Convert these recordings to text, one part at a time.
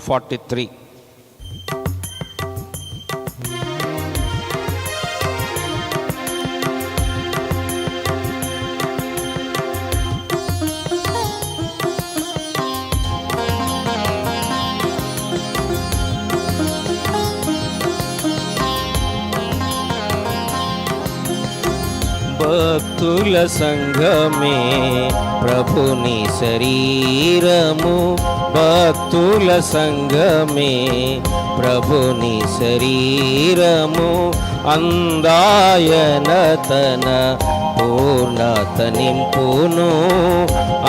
443 భక్తుల సంఘమే ప్రభుని శరీరము. భక్తుల సంఘమే ప్రభుని శరీరము. అందాయన తన పూర్ణత నింపును.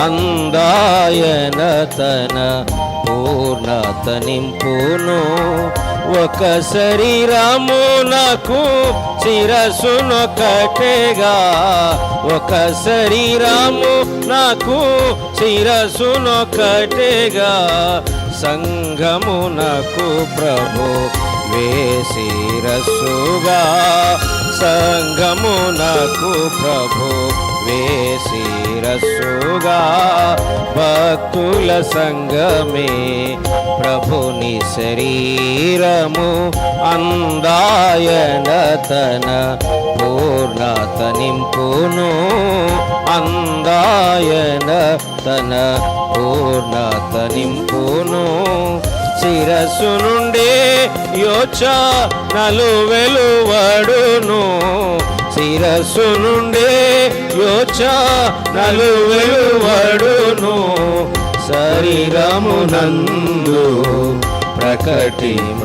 అందాయన తన పూర్ణత నింపును. ఒక శరీరమునకు శిరసునొకటేగా ఒక శరీరము నాకు శిరసునొకటేగా సంఘమునకు ప్రభు వేసిరసుగా సంఘమునకు ప్రభు వేసిరసుగా భక్తుల సంగమే ప్రభుని శరీరము అందాయన తన పూర్ణత నింపును అందాయన తన పూర్ణత నింపును శిరస్సు నుండే యోచ నలు వెలువడును శిరస్సు నుండే యోచ నలు వెలువడును శరీరమునందు ప్రకటింపబడున్.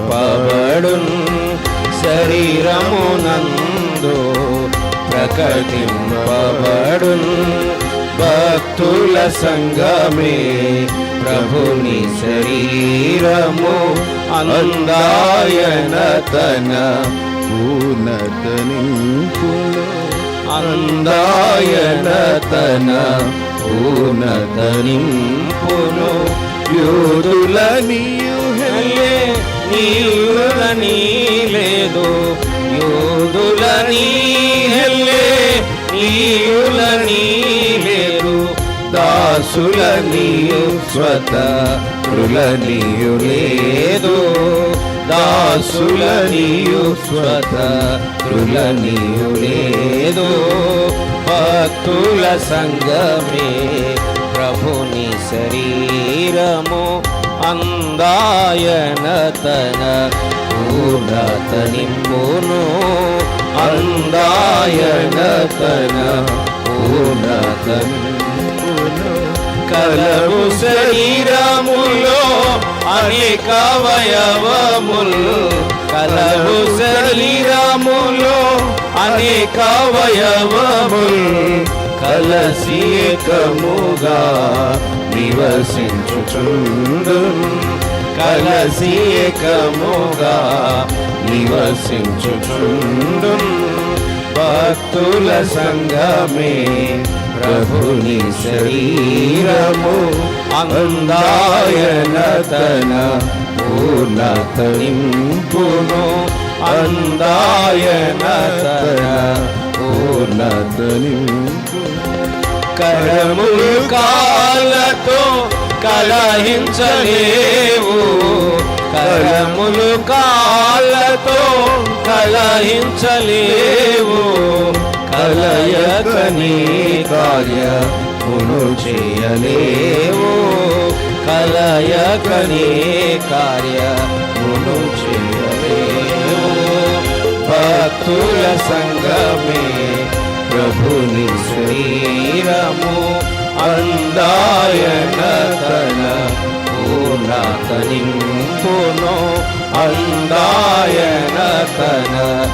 శరీరమునందు ప్రకటింపబడున్. భక్తుల సంగమే ప్రభుని శరీరము. అందాయన తన పూర్ణత నింపును అందాయన తన పూర్ణత యోధుల యూదుల నీయుహలే నీయుల నీలేదు యూదుల నీహెల్లే నీయుల నీలేదు దాసుల నీయు స్వతరుల నీయు లేదు దాసులనియు నీయు స్వతరుల లేదు భక్తుల సంగమే ప్రభుని శరీరము అందాయన తన పూర్ణత నింపును అందాయన తన పూర్ణత నింపును కలవు శరీరములో అనేక అవయవములు. కలవు శరీరములో అనేక అవయవములు. కలసి ఏకముగా నివసించుచుండు. కలసి ఏకముగా నివసించుచుండు. భక్తుల సంగమే ప్రభుని శరీరము అందాయనతన పూర్ణతనింపును అందాయనతన పూర్ణతనింపు కరములు కాలతో కలహించలేవు కరములు కాలతో కలహించలేవు కలయకని కార్యమును చేయలేవు. కలయకని కార్యమును చేయలేవు. భక్తుల సంగమే ప్రభుని శరీరము. అందాయన తన పూర్ణత అందాయన తన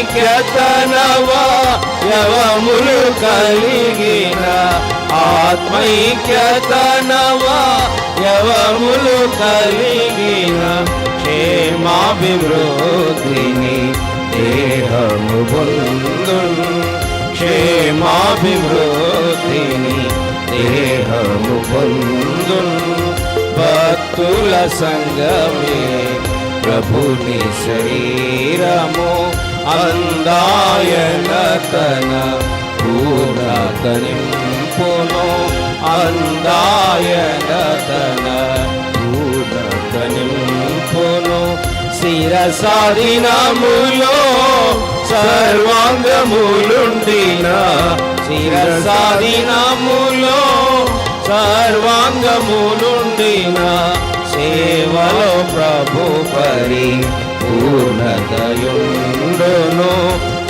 ఆత్మైక్యతనవా యవములు కలిగిన ఆత్మైక్యతనవా యవములు కలిగిన క్షేమాభివృద్ధిని దేహము పొందు క్షేమాభివృద్ధిని దేహము పొందు భక్తుల సంగమే ప్రభుని శరీరము అందాయన తన పూర్ణత నింపును అందాయనతన పూర్ణత నింపును శిరసాదినములో సర్వాంగములుండిన శిరసాదినములో సర్వాంగములుండిన సేవలో ప్రభుపరి పూర్ణతయుండును.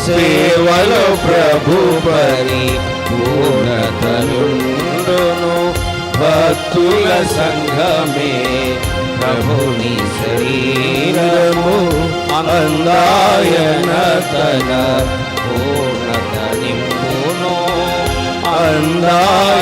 సేవలో ప్రభు పూర్ణతయుండును. భక్తుల సంఘమే ప్రభుని శరీరము. అందాయనతన పూర్ణత నింపును. అందాయనతన